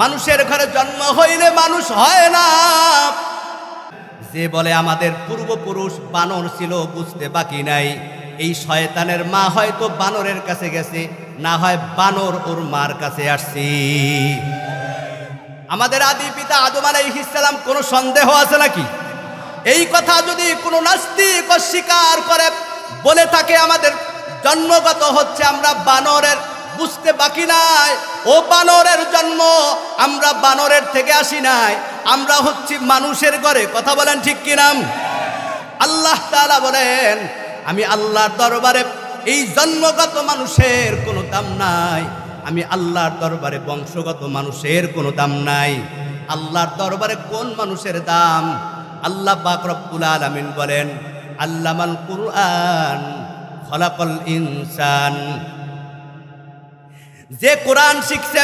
মানুষের ঘরে জন্ম হইলে মানুষ হয় না। যে বলে আমাদের পূর্বপুরুষ বানর ছিল, বুঝতে বাকি নাই। এই শয়তানের মা হয়তো বানরের কাছে গেছে, না হয় বানর ওর মার কাছে আসছি। আমাদের আদি পিতা আদম আলাইহিসসালাম কোনো সন্দেহ আছে নাকি? এই কথা যদি কোনো নাস্তিক অস্বীকার করে, বলে থাকে আমাদের জন্মগত হচ্ছে আমরা বানরের, বুঝতে বাকি নাই। ও বানরের জন্ম, আমরা বানরের থেকে আসি নাই, আমরা হচ্ছি মানুষের ঘরে, কথা বলেন ঠিক কিনাম আল্লাহ তাআলা বলেন, আমি আল্লাহর দরবারে, এই জন্মগত মানুষের কোনো দাম নাই, আমি আল্লাহর দরবারে বংশগত মানুষের কোনো দাম নাই। আল্লাহর দরবারে কোন মানুষের দাম? আল্লাহ পাক রব্বুল আলামিন বলেন, আল্লামাল কুরআন খলাকল ইনসান। যে কোরআন শিখছে,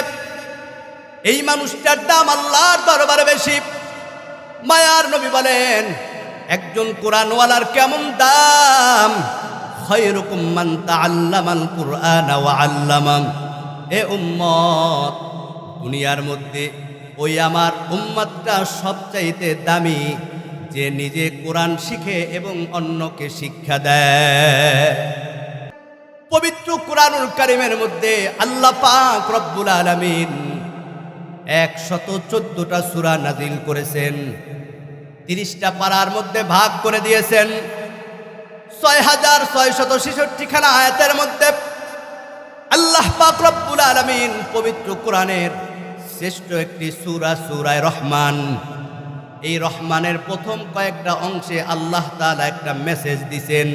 এই মানুষটার দাম আল্লাহর দরবারে বেশি। মায়ার নবী বলেন, একজন কোরআনওয়ালার কেমন দাম? খয়রুকুম মান তাআল্লামাল কুরআন ওয়া আল্লামাম এ উম্মত, দুনিয়ার মধ্যে ওই আমার উম্মতটা সবচাইতে দামি, যে নিজে কোরআন শিখে এবং অন্যকে শিক্ষা দেয়। পবিত্র কোরআনুল কারিমের মধ্যে আল্লাহ পাক রব্বুল আলামিন একশত চোদ্দটা সূরা নাজিল করেছেন। তিরিশটা পাড়ার মধ্যে ভাগ করে দিয়েছেন। ছয় হাজার ছয় শত ছেষট্টি খানা আয়াতের মধ্যে আল্লাহ পাক রব্বুল আলামিন পবিত্র কোরআনের শ্রেষ্ঠ একটি সূরা সুরায় রহমান। এই রহমানের প্রথম কয়েকটা অংশে আল্লাহ তাআলা একটা মেসেজ দিছেন।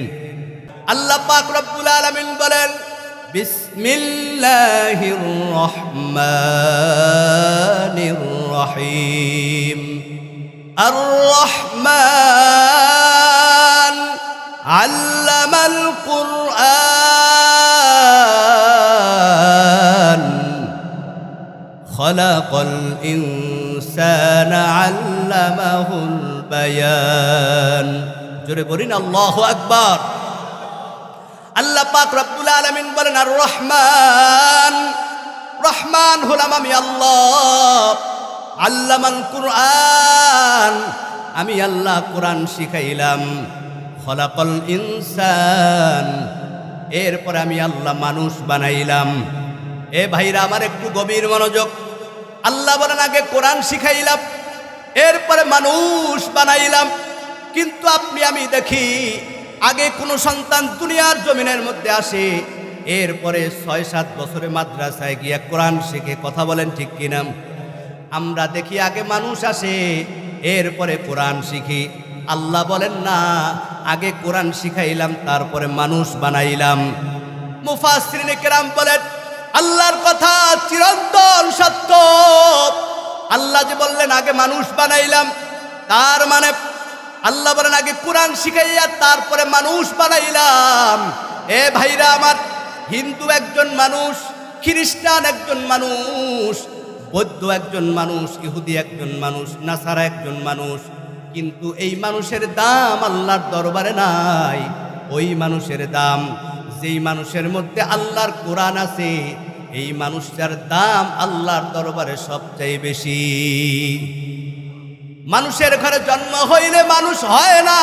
আল্লাহ পাক العالمين بلين بسم الله الرحمن الرحيم. الرحمن علم القرآن. خلق الإنسان علمه البيان. جربرين الله أكبر. আল্লাহ পাক রব্বুল আলামিন বলেন, আর রহমান রহমান হলাম আমি আল্লাহ। আল্লামাল কুরআন, আমি আল্লাহ কোরআন শিখাইলাম। খলাকল ইনসান, এরপর আমি আল্লাহ মানুষ বানাইলাম। এ ভাইরা, আমার একটু গভীর মনোযোগ। আল্লাহ বলেন, আগে কোরআন শিখাইলাম, এরপরে মানুষ বানাইলাম। কিন্তু আপনি, আমি দেখি আগে কোনো সন্তান দুনিয়ার জমিনের মধ্যে আসে, এরপরে ছয়, সাত বছরে মাদ্রাসায় গিয়ে কোরআন শিখে কথা বলেন ঠিক কিনা? আমরা দেখি আগে মানুষ আসে, এরপরে কোরআন শিখি। আল্লাহ বলেন, না, আগে কোরআন শিখাইলাম, তারপরে মানুষ বানাইলাম। মুফাসরিনে কেরাম বলেন, আল্লাহর কথা চিরন্তন সত্য। আল্লাহ যে বললেন, আগে মানুষ বানাইলাম, তার মানে আল্লাহ বলেন, আগে কোরআন শিখাইয়া তারপরে মানুষ বানাইলাম। এ ভাইরা আমার, হিন্দু একজন মানুষ, খ্রিস্টান একজন মানুষ, বৌদ্ধ একজন মানুষ, ইহুদি একজন মানুষ, নাসারা একজন মানুষ, কিন্তু এই মানুষের দাম আল্লাহর দরবারে নাই। ওই মানুষের দাম, যেই মানুষের মধ্যে আল্লাহর কোরআন আছে, এই মানুষটার দাম আল্লাহর দরবারে সবচেয়ে বেশি। মানুষের ঘরে জন্ম হইলে মানুষ হয় না।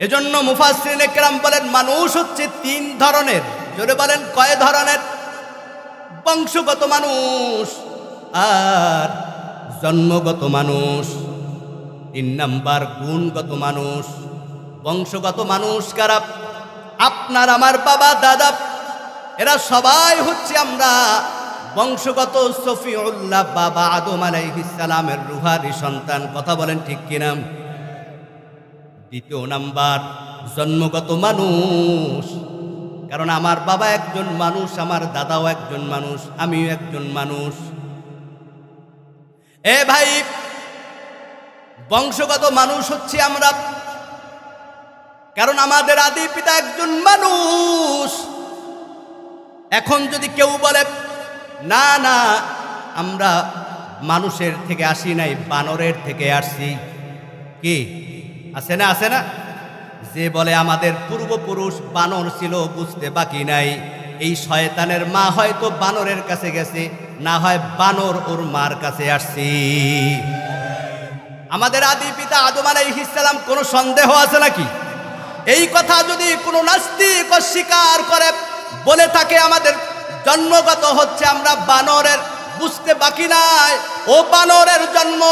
এজন্য মুফাসরিন একরাম বলেন, মানুষ হচ্ছে তিন ধরনের। জোরে বলেন, কয় ধরনের? বংশগত মানুষ আর জন্মগত মানুষ। তিন নাম্বার, গুণগত মানুষ। বংশগত মানুষ কারা? আপনার, আমার বাবা, দাদা। এরা সবাই হচ্ছে আমরা। বংশগত সফিউল্লাহ বাবা আদম আলাইহিসালামের রুহারি সন্তান, কথা বলেন ঠিক কিনা? দ্বিতীয় নাম্বার, জন্মগত মানুষ। কারণ আমার বাবা একজন মানুষ, আমার দাদাও একজন মানুষ, আমিও একজন মানুষ। এ ভাই, বংশগত মানুষ হচ্ছে আমরা। কারণ আমাদের আদি পিতা একজন মানুষ। এখন যদি কেউ বলে না না, আমরা মানুষের থেকে আসি নাই, বানরের থেকে আসছি। কি? আছে না আছে না? যে বলে আমাদের পূর্বপুরুষ বানর ছিল, বুঝতে বাকি নাই। এই শয়তানের মা হয়তো বানরের কাছে গেছে, না হয় বানর ওর মার কাছে আসছি। আমাদের আদি পিতা আদম আলাইহিসসালাম কোনো সন্দেহ আছে নাকি? এই কথা যদি কোনো নাস্তিক অস্বীকার করে, বলে থাকে আমাদের জন্মগত হচ্ছে আমরা বানরের, বুঝতে বাকি নাই। ও বানরের জন্ম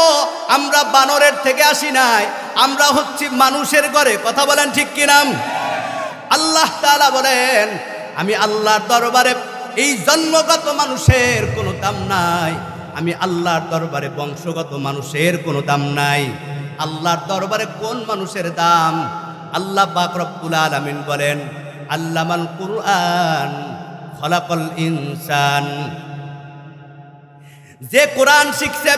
আমরা বানরের থেকে আসি নাই। আমরা হচ্ছি মানুষের ঘরে, কথা বলেন ঠিক কিনাম আল্লাহ তাআলা বলেন, আমি আল্লাহর দরবারে, এই জন্মগত মানুষের কোনো দাম নাই। আমি আল্লাহর দরবারে বংশগত মানুষের কোনো দাম নাই। আল্লাহর দরবারে কোন মানুষের দাম? আল্লাহ পাক রব্বুল আলামিন বলেন, আল্লামাল কুরআন খলাকল ইনসান। যে কোরআন শিখছে,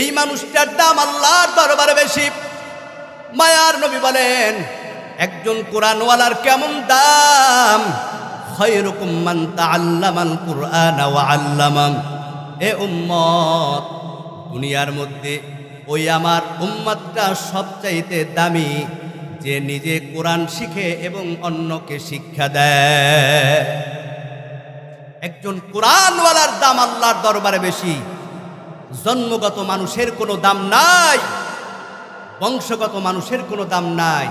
এই মানুষটার দাম আল্লাহর দরবারে বেশি। মায়ার নবী বলেন, একজন কোরআনওয়ালার কেমন দাম? খয়রুকুম মান তাআল্লামাল কুরআন আল্লামাম এ উম্মত, দুনিয়ার মধ্যে ওই আমার উম্মতটা সবচাইতে দামি। যে নিজে কোরআন শিখে এবং অন্যকে শিক্ষা দেয়। একজন কোরআনওয়ালার দাম আল্লাহর দরবারে বেশি। জন্মগত মানুষের কোনো দাম নাই। বংশগত মানুষের কোনো দাম নাই।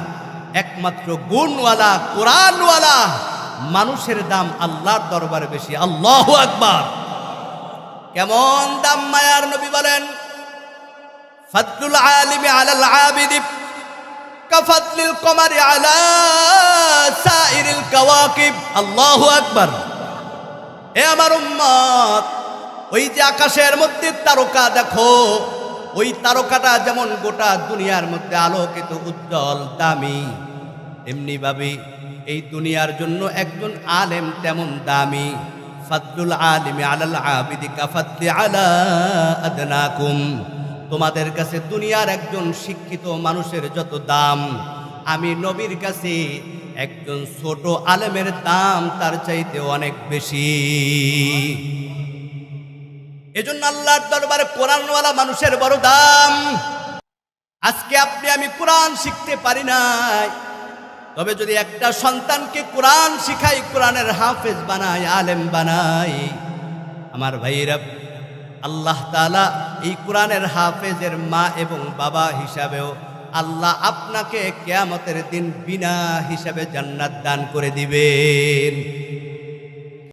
একমাত্র গুণওয়ালা, কোরআনওয়ালা মানুষের দাম আল্লাহর দরবারে বেশি। আল্লাহ আকবার। কেমন দাম মায়ার নবী বলেন? ফাদলুল আলিমি আলাল আবিদি কাফাদলিল কমারি আলা সাইরিল কাওয়াকিব। আল্লাহু আকবার। এ আমার উম্মত, ওই যে আকাশের মধ্যে তারকা দেখো, ওই তারকাটা যেমন গোটা দুনিয়ার মধ্যে আলোকিত, উজ্জ্বল, দামি। এমনি ভাবে এই দুনিয়ার জন্য একজন আলেম তেমন দামি। ফাদলুল আলিমি আলাল আবিদি কাফাদলি আলা আদনাকুম। তোমাদের কাছে দুনিয়ার একজন শিক্ষিত মানুষের যত দাম, আমি নবীর কাছে একজন ছোট আলেমের দাম তার চাইতে অনেক বেশি। এজন্য আল্লাহর দরবারে কোরআনওয়ালা মানুষের বড় দাম। আজকে আপনি, আমি কোরআন শিখতে পারি নাই। তবে যদি একটা সন্তানকে কোরআন শিখাই, কোরআনের হাফেজ বানাই, আলেম বানাই, আমার ভাইরা আল্লাহ তাআলা এই কোরআনের হাফেজের মা এবং বাবা হিসাবেও আল্লাহ আপনাকে কেয়ামতের দিন বিনা হিসাবে জান্নাত দান করে দিবেন।